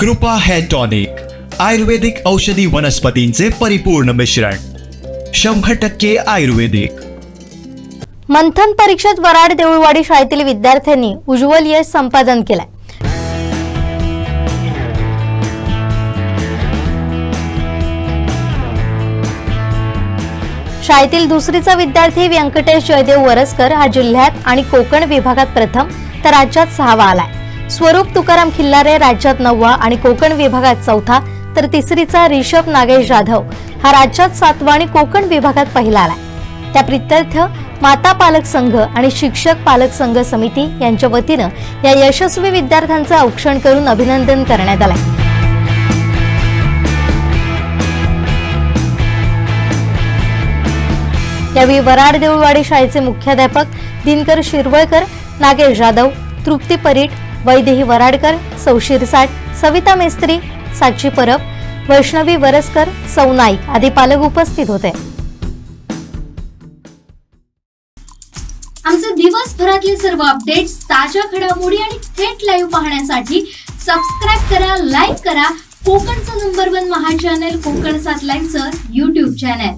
कृपा hair tonic आयुर्वेदिक औषधी वनस्पतींचे परिपूर्ण मिश्रण शंभर टक्के आयुर्वेदिक. मंथन परीक्षेत वराड देऊळवाडी शाळेतील विद्यार्थ्यांनी उज्ज्वल यश संपादन केलाय. शाळेतील दुसरीचा विद्यार्थी व्यंकटेश जयदेव वरसकर हा जिल्ह्यात आणि कोकण विभागात प्रथम तर राज्यात सहावा आलाय. स्वरूप तुकाराम खिल्लारे राज्यात नववा आणि कोकण विभागात चौथा तर तिसरीचा रिषभ नागेश जाधव हा राज्यात सातवा आणि कोकण विभागात पहिला आला त्या प्रित्यर्थ माता पालक संघ आणि शिक्षक पालक संघ समिती यांच्या वतीनं या यशस्वी विद्यार्थ्यांचं औक्षण करून अभिनंदन करण्यात आलंय. यावेळी वराड देऊळवाडी शाळेचे मुख्याध्यापक दिनकर शिरवळकर नागेश जाधव तृप्ती परीट वैदेही वराडकर सौशीर साठ सविता मेस्त्री साची परब वैष्णवी वरसकर सौ नाईक आदी पालक उपस्थित होते. आमचे दिवसभरातले सर्व अपडेट्स ताज्या घडामोडी आणि थेट लाईव्ह पाहण्यासाठी सबस्क्राईब करा लाईक करा. कोकणचं नंबर वन महा चॅनल कोकण सात लाईनचं युट्यूब चॅनल